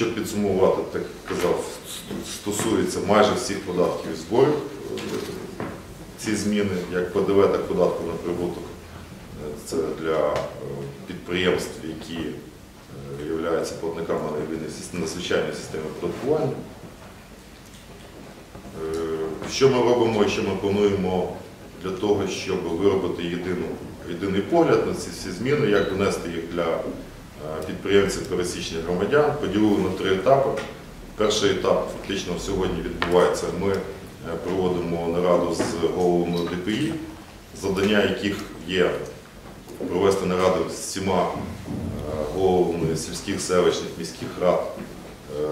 якщо підсумувати, так казав, стосується майже всіх податків і зборів. Е, Ці зміни, як ПДВ, так податку на прибуток. Е, Це для е, підприємств, які являються платниками на єдиній сис- звичайній системі оподаткування. Е, Що ми робимо і що ми плануємо для того, щоб виробити єдину, єдиний погляд на ці всі зміни, як донести їх для підприємців пересічних громадян, поділили на три етапи. Перший етап фактично сьогодні відбувається. Ми е, проводимо нараду з головами ДПІ, завдання яких є провести нараду з всіма е, головами сільських, селищних, міських рад е,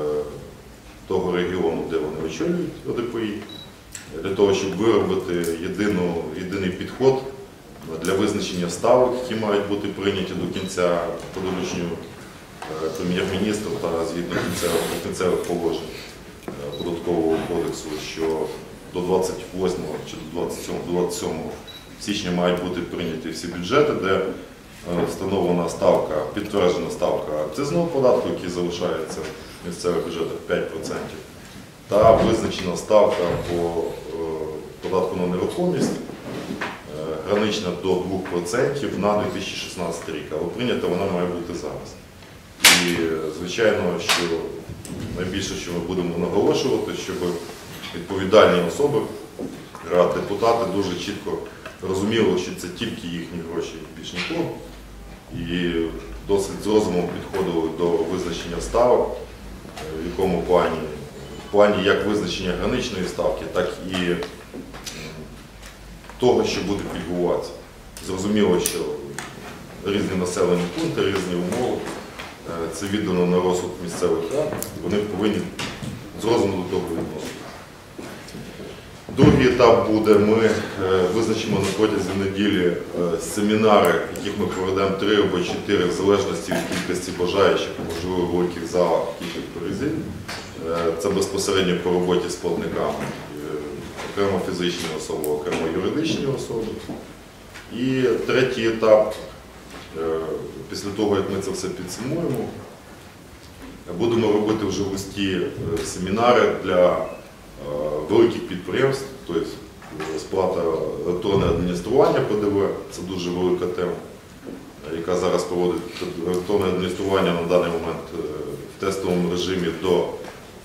того регіону, де вони очолюють ОДПІ, для того, щоб виробити єдину, єдиний підход для визначення ставок, які мають бути прийняті до кінця по е, прем'єр-міністра та згідно кінцевих, положень е, податкового кодексу, що до 28 чи до 27, 27 січня мають бути прийняті всі бюджети, де е, встановлена ставка, підтверджена ставка акцизного податку, який залишається в місцевих бюджетах 5%, та визначена ставка по податку на нерухомість гранична до 2% на 2016 рік, але прийнята вона має бути зараз. І звичайно, що найбільше, що ми будемо наголошувати, щоб відповідальні особи, депутати дуже чітко розуміли, що це тільки їхні гроші, більш нікого. І досить з розумом підходили до визначення ставок, в якому плані, в плані як визначення граничної ставки, так і того, що буде пільгуватися. Зрозуміло, що різні населені пункти, різні умови. Е, Це віддано на розсуд місцевих рад, вони повинні з розуму до того відноситися. Другий етап буде, ми е, визначимо на протязі неділі е, семінари, яких ми проведемо три або чотири, в залежності від кількості бажаючих, можливо, в великих залах кількох призів. Це безпосередньо по роботі з платниками, окремо фізичні особи, окремо юридичні особи. І третій етап, е, після того, як ми це все підсумуємо, будемо робити вже густі е, семінари для е, великих підприємств, тобто сплата електронне адміністрування ПДВ, це дуже велика тема, яка зараз проводить електронне адміністрування на даний момент в тестовому режимі до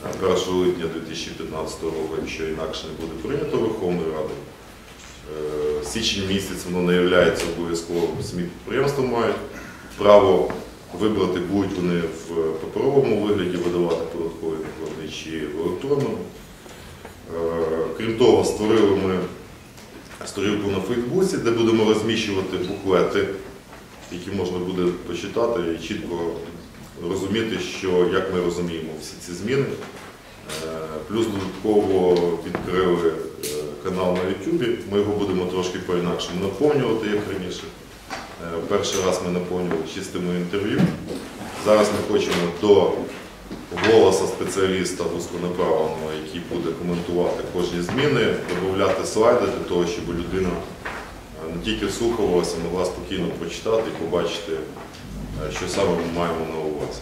1 липня 2015 року, якщо інакше не буде прийнято Верховною Радою. Е, Січень місяць воно не є обов'язково. Самі підприємства мають право вибрати, будуть вони в паперовому вигляді видавати податкові накладні чи в електронному. Е, Крім того, створили ми сторінку на Фейсбуці, де будемо розміщувати буклети, які можна буде почитати і чітко розуміти, що як ми розуміємо всі ці зміни. Е, Плюс додатково відкрили е, канал на YouTube. Ми його будемо трошки по-інакшому наповнювати, як раніше. Е, Перший раз ми наповнювали чистими інтерв'ю. Зараз ми хочемо до голоса спеціаліста вузьконаправленого, який буде коментувати кожні зміни, додати слайди для того, щоб людина не тільки слухалася, могла спокійно прочитати і побачити, що саме ми маємо на увазі.